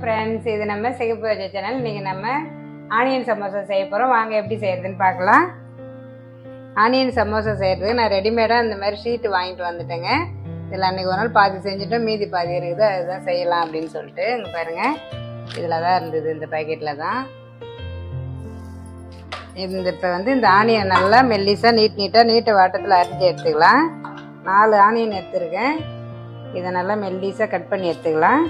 Friends இது நம்ம சிகப்பு வச்ச சேனல் இன்றைக்கி நம்ம ஆனியன் சமோசா செய்ய போகிறோம் வாங்க எப்படி செய்கிறதுன்னு பார்க்கலாம். ஆனியன் சமோசா செய்கிறதுக்கு நான் ரெடிமேடாக இந்த மாதிரி ஷீட்டு வாங்கிட்டு வந்துட்டேங்க. இதில் அன்றைக்கி ஒரு நாள் பாதி செஞ்சுட்டோம். மீதி பாதி இருக்குது. அதுதான் செய்யலாம் அப்படின்னு சொல்லிட்டு இங்கே பாருங்கள் இதில் தான் இருந்தது. இந்த பாக்கெட்டில் தான். இந்த இப்போ வந்து இந்த ஆனியன் நல்லா மெல்லிஸாக நீட் நீட்டாக நீட்டை வாட்டத்தில் அரிஞ்சு எடுத்துக்கலாம். நாலு ஆனியன் எடுத்துருக்கேன். இதை நல்லா மெல்லிஸாக கட் பண்ணி எடுத்துக்கலாம்.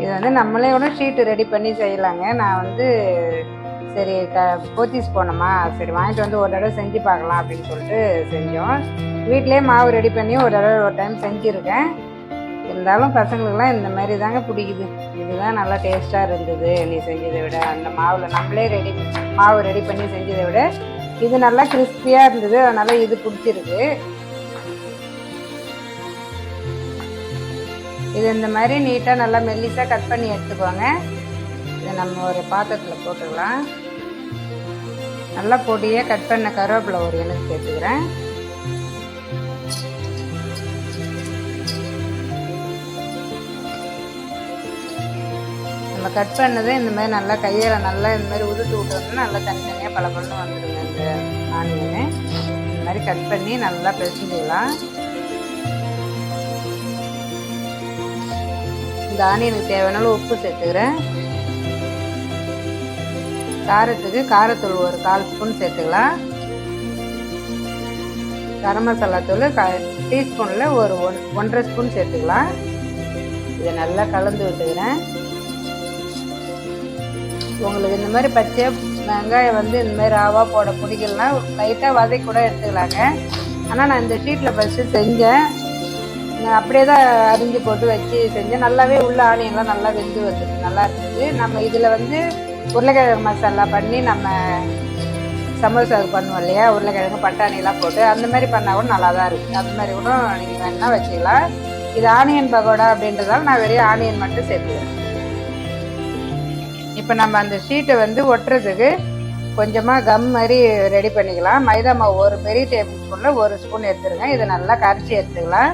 இது வந்து நம்மளே கூட ஷீட்டு ரெடி பண்ணி செய்யலாங்க. நான் வந்து சரி க போத்தீஸ் போனோமா? சரி வாங்கிட்டு வந்து ஒரு தடவை செஞ்சு பார்க்கலாம் அப்படின்னு சொல்லிட்டு செஞ்சோம். வீட்டிலே மாவு ரெடி பண்ணி ஒரு தடவை ஒரு டைம் செஞ்சுருக்கேன். இருந்தாலும் பசங்களுக்குலாம் இந்த மாதிரி தாங்க பிடிக்குது. இதுதான் நல்லா டேஸ்ட்டாக இருந்தது நீ செஞ்சதை விட. அந்த மாவில் நம்மளே ரெடி மாவு ரெடி பண்ணி செஞ்சதை விட இது நல்லா கிறிஸ்பியாக இருந்தது. அதனால் இது பிடிச்சிருக்கு. இது இந்த மாதிரி நீட்டாக நல்லா மெல்லிஸாக கட் பண்ணி எடுத்துக்கோங்க. இதை நம்ம ஒரு பாத்திரத்தில் போட்டுக்கலாம். நல்லா பொடியாக கட் பண்ண கருவேப்பிலை ஒரு எனக்கு சேர்த்துக்கிறேன். நம்ம கட் பண்ணதை இந்த மாதிரி நல்லா கையில் நல்லா இந்த மாதிரி உதுட்டு விட்டோம்னா நல்லா தனித்தனியாக பல பண்ணு வந்துடுங்க இந்த ஆனியனு. இந்த மாதிரி கட் பண்ணி நல்லா பிரிச்சுக்கலாம் இந்த ஆனியனுக்கு தேவையான உப்பு சேர்த்துக்கிறேன். காரத்துக்கு காரத்தூள் ஒரு கால் ஸ்பூன் சேர்த்துக்கலாம். கரம் மசாலா தூள் க டீஸ்பூனில் ஒரு ஒன் ஒன்றரை ஸ்பூன் சேர்த்துக்கலாம். இதை நல்லா கலந்து விட்டுக்கிறேன். உங்களுக்கு இந்த மாதிரி பச்சை வெங்காயம் வந்து இந்த மாதிரி ராவா போட பிடிக்கலனா லைட்டாக வதை கூட எடுத்துக்கலாங்க. ஆனால் நான் இந்த ஷீட்டில் ஃபஸ்ட்டு செஞ்சேன். அப்படியே தான் அரிஞ்சு போட்டு வச்சு செஞ்சேன். நல்லாவே உள்ள ஆனியன்லாம் நல்லா வெந்து வந்துச்சு நல்லா இருந்தது. நம்ம இதில் வந்து உருளைக்கிழங்கு மசாலா பண்ணி நம்ம சமோசாவுக்கு பண்ணுவோம் இல்லையா? உருளைக்கிழங்கு பட்டாணிலாம் போட்டு அந்த மாதிரி பண்ணால் கூட நல்லா தான் இருக்குது அந்த மாதிரி கூட நீங்கள் வேணால் வச்சுக்கலாம். இது ஆனியன் பகோடா அப்படின்றதால நான் வெறும் ஆனியன் மட்டும் சேர்த்துக்கிறேன். இப்போ நம்ம அந்த ஷீட்டை வந்து ஒட்டுறதுக்கு கொஞ்சமாக கம் மாதிரி ரெடி பண்ணிக்கலாம். மைதா மாவு ஒரு பெரிய டேபிள் ஸ்பூனில் ஒரு ஸ்பூன் எடுத்துருங்க. இதை நல்லா கரைச்சி எடுத்துக்கலாம்.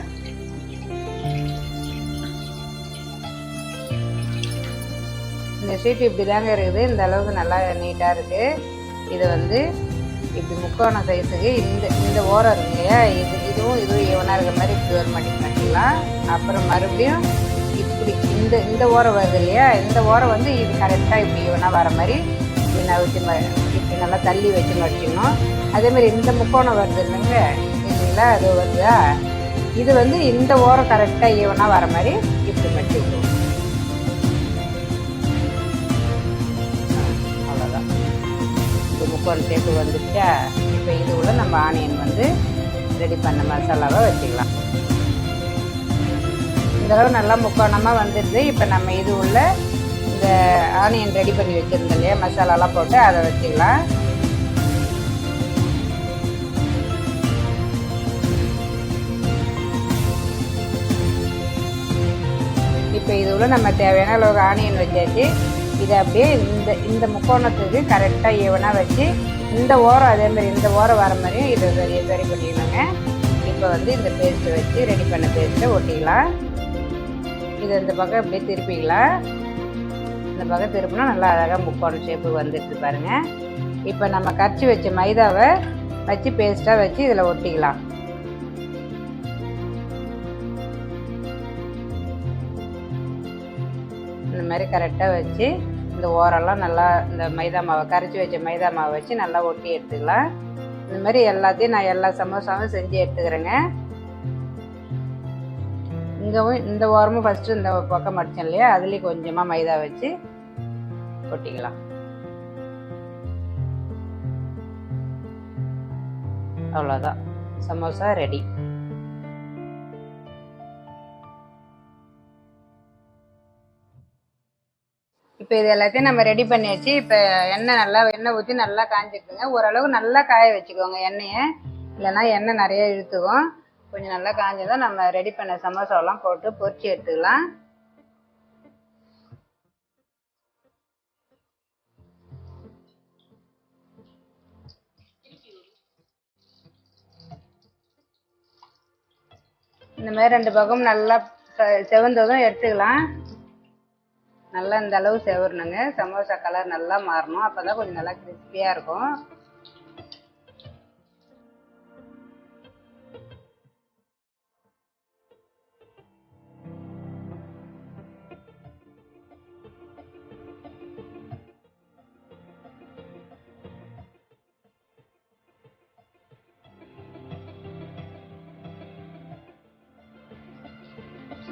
இந்த ஷீட் இப்படி தாங்க இருக்குது. இந்த அளவுக்கு நல்லா நீட்டாக இருக்குது இதை வந்து இப்படி முக்கோண சைஸுக்கு இந்த இந்த ஓரம் இருக்கு இல்லையா? இது இதுவும் இதுவும் ஈவனாக இருக்கிற மாதிரி இப்படி ஒரு மடி பண்ணிக்கலாம். அப்புறம் மறுபடியும் இப்படி இந்த இந்த ஓரம் வருது இல்லையா? இந்த ஓரம் வந்து இது கரெக்டாக இப்படி ஈவனாக வர மாதிரி இப்படி நவிச்சு இப்படி நல்லா தள்ளி வச்சு மடிச்சிடணும் அதேமாதிரி இந்த முக்கோணம் வருது இல்லைங்க? இல்லைங்களா? அது வருதா? இது வந்து இந்த ஓரம் கரெக்டாக ஈவனாக வர மாதிரி இப்படி மடிச்சு விடுவோம் இது முக்கோண ஷேப்பு இப்போ இது கூட நம்ம ஆனியன் வந்து ரெடி பண்ண மசாலாவை வச்சுக்கலாம். இந்தளவு நல்லா முக்கோணமாக வந்துடுது இப்போ நம்ம இது உள்ள இந்த ஆனியன் ரெடி பண்ணி வச்சுருந்தோம் இல்லையா மசாலாலாம் போட்டு அதை வச்சுக்கலாம். இப்போ இது உள்ள நம்ம தேவையான அளவுக்கு ஆனியன் வச்சாச்சு. இதை அப்படியே இந்த இந்த முக்கோணத்துக்கு கரெக்டாக ஈவனாக வச்சு இந்த ஓரம் அதே மாதிரி இந்த ஓரம் வர மாதிரியும் இதை சரி சரி பண்ணிக்கணுங்க இப்போ வந்து இந்த பேஸ்ட்டை வச்சு ரெடி பண்ண பேஸ்ட்டை ஒட்டிக்கலாம் இதை இந்த பக்கம் அப்படியே திருப்பிக்கலாம் இந்த பக்கம் திருப்பினா நல்லா அழகாக முக்கோணம் ஷேப்பு வந்துடுது பாருங்கள் இப்போ நம்ம கரைச்சி வச்ச மைதாவை வச்சு பேஸ்ட்டாக வச்சு இதில் ஒட்டிக்கலாம் இந்த மாதிரி கரெக்டாக வச்சு இந்த ஓரெல்லாம் நல்லா இந்த மைதா மாவை கரைச்சி வச்ச மைதா மாவை வச்சு நல்லா ஒட்டி எடுத்துக்கலாம். இந்த மாதிரி எல்லாத்தையும் நான் எல்லா சமோசாவும் செஞ்சு எடுத்துக்கிறேங்க. இங்கவும் இந்த ஓரமும் ஃபஸ்ட்டு இந்த பக்கம் மடித்தேன் இல்லையா? அதுலேயும் கொஞ்சமாக மைதா வச்சு ஒட்டிக்கலாம். அவ்வளோதான் சமோசா ரெடி. இப்போ இது எல்லாத்தையும் நம்ம ரெடி பண்ணியாச்சு. இப்போ எண்ணெய் நல்லா எண்ணெய் ஊற்றி நல்லா காஞ்சிட்டுங்க ஓரளவு நல்லா காய வச்சுக்கோங்க எண்ணெயை. இல்லைன்னா எண்ணெய் நிறைய இழுத்துக்கும். கொஞ்சம் நல்லா காஞ்சதும் நம்ம ரெடி பண்ண சமோசாவெல்லாம் போட்டு பொரிச்சு எடுத்துக்கலாம். இந்த மாதிரி ரெண்டு பக்கம் நல்லா செவந்ததும் எடுத்துக்கலாம். நல்லா இந்த அளவு செவரணுங்க. சமோசா கலர் நல்லா மாறணும். அப்போ தான் கொஞ்சம் நல்லா கிறிஸ்பியாக இருக்கும்.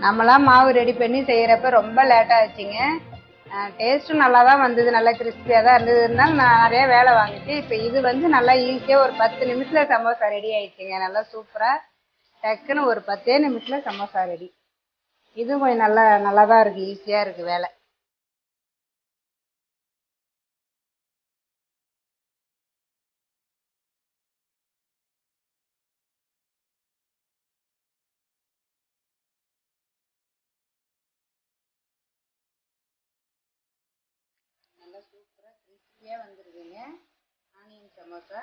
நம்மளாம் மாவு ரெடி பண்ணி செய்கிறப்ப ரொம்ப லேட்டாக ஆச்சுங்க டேஸ்ட்டும் நல்லா தான் வந்தது நல்லா கிறிஸ்பியாக தான் இருந்தது. இருந்தாலும் நான் நிறையா வேலை வாங்கிட்டு இப்போ இது வந்து நல்லா ஈஸியாக ஒரு பத்து நிமிஷத்தில் சமோசா ரெடி ஆயிடுச்சுங்க. நல்லா சூப்பராக டக்குன்னு ஒரு பத்தே நிமிஷத்தில் சமோசா ரெடி இதுவும் கொஞ்சம் நல்லா நல்லா தான் இருக்குது ஈஸியாக இருக்குது வேலை. நல்லா சூப்பராக கிறிஸ்பியாக வந்துருக்குங்க ஆனியன் சமோசா.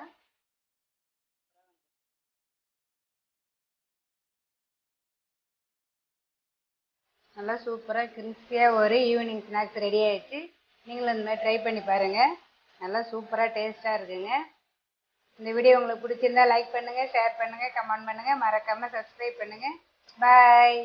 நல்லா சூப்பராக கிறிஸ்பியாக ஒரு ஈவினிங் ஸ்நாக்ஸ் ரெடி ஆயிடுச்சு. நீங்களும் இந்த மாதிரி ட்ரை பண்ணி பாருங்கள் நல்லா சூப்பராக டேஸ்ட்டாக இருக்குங்க. இந்த வீடியோ உங்களுக்கு பிடிச்சிருந்தா லைக் பண்ணுங்கள் ஷேர் பண்ணுங்கள் கமெண்ட் பண்ணுங்கள் மறக்காமல் சப்ஸ்கிரைப் பண்ணுங்கள் பாய்